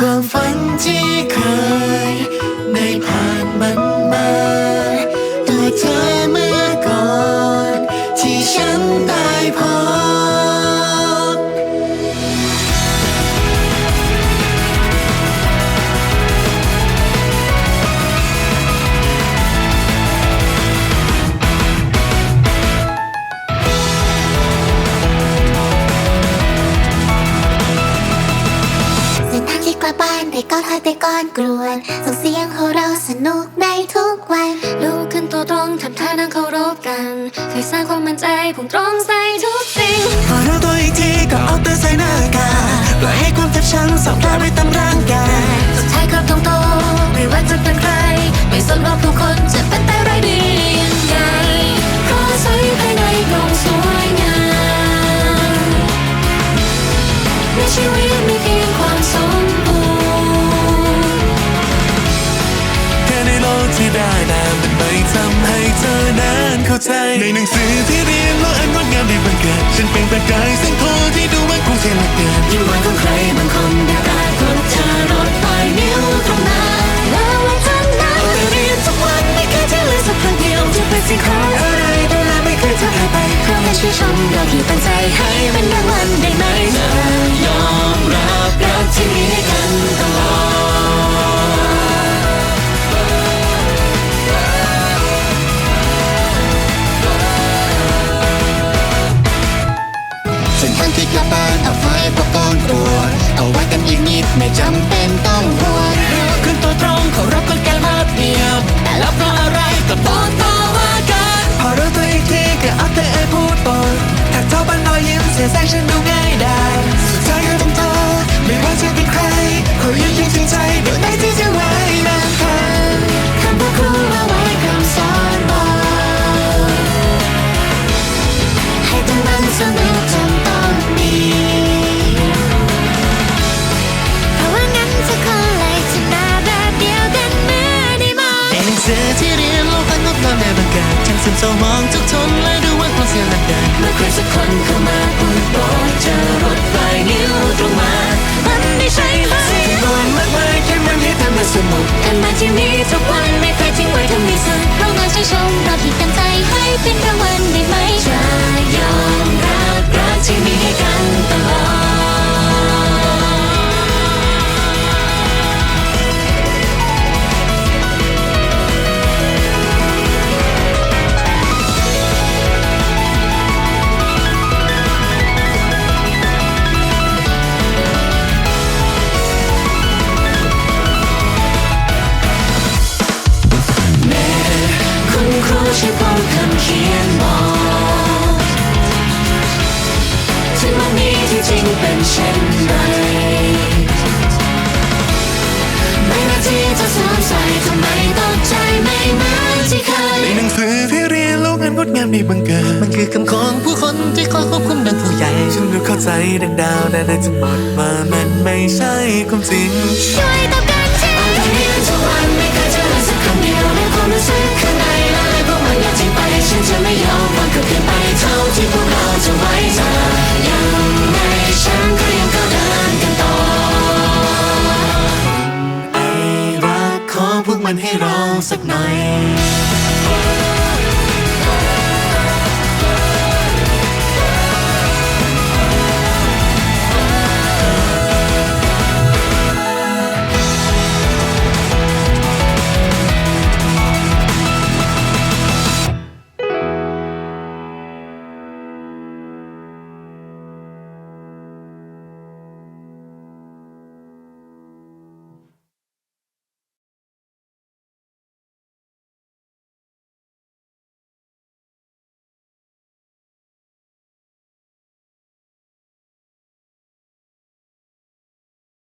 ความฝันที่เคยได้ผ่านมัน บ้านได้ก้าวเท้าแต่ก่อนกลวนส่งเสียงของเราสนุกได้ทุกวันลุกขึ้นตัวตรงทำท่านั่งเคารพกันเคยสร้างความมั่นใจพุ่งตรงใส่ทุกสิ่งพอรู้ตัวอีกทีก็เอาแต่ใส่หน้ากากปล่อยให้ความเจ็บช้ำสอบกลายไปตามร่างกายสุดท้ายกลับตรงโตไม่ว่าจะเป็นใคร ไม่สนว่าผู้คนจะเป็นแต่ไรดียังไงเพราะใส่ภายในกลงสวยงามในชีวิตมีเพียงาใจ ในหนังสือที่เรียนแล้วอันงดงามได้บังเกิดฉันเป็นประกายแสงโทที่ดูมันคงเทียนเหลือเกินยิ้มหวานของใครบางคนได้กลายคนเธอรถปลายนิ้วตรงหน้าแล้ววันทันนั้นแต่เรียนทุกวันไม่เคยที่เลยสักครั้งเดียวจะเป็นสิ่งของอะไรดูแลไม่เคยจะหายไปเพราะแค่ชื่นชมเราที่ตั้งใจให้เป็นรางวัลได้ไหม เอาไว้ก้อนกลัวเอาไว้กันอีกนิดไม่จำเป็นต้องห่วงขึ้นตัวตรงเขารับกฎการมาเดียบแต่แล้วเพราะอะไรก็บอกต่อว่ากัน พอรู้ตัวอีกทีก็เอาแต่ไอ้พูดบนถ้าเจ้าบันรอยยิ้มเสียแสงฉันดูไง ซึมเศร้ามองทุกทนและดูว่าความเสียหลักเดินเมื่อใครสักคนเข้ามาพูดบอกเจอรถปลายนิ้วตรงมามันไม่ใช่ไหมที่โดนมากมายแค่มันให้ทำมันสนุกแต่มาที่นี้ทุกวันไม่เคยทิ้งไว้ทำให้สุดเพราะงานชื่ชมเราที่เต็มใจให้เป็นรางวัลได้ไหมจะยอมรับ ช่วยโปรดคำเขียนบอกถึงวันนี้ที่จริงเป็นเช่นไรไม่นาทีจะสวมใส่ทำไมตกใจไม่เหมือนที่เคยในหนังสือที่เรียนโลกอันงดงามในบังเกิดมันคือคำของผู้คนที่คอยควบคุมดังผู้ใหญ่ฉันรู้เข้าใจดังดาวแต่ได้จะหมดว่ามันไม่ใช่ความจริงช่วยตอบกัน ฉันจะไม่ยอมวันก็เกินไปเท่าที่พวกเราจะไว้ใจยังไงฉันก็ยังก้าวเดินกันต่อไอรักขอพวกมันให้เราสักหน่อย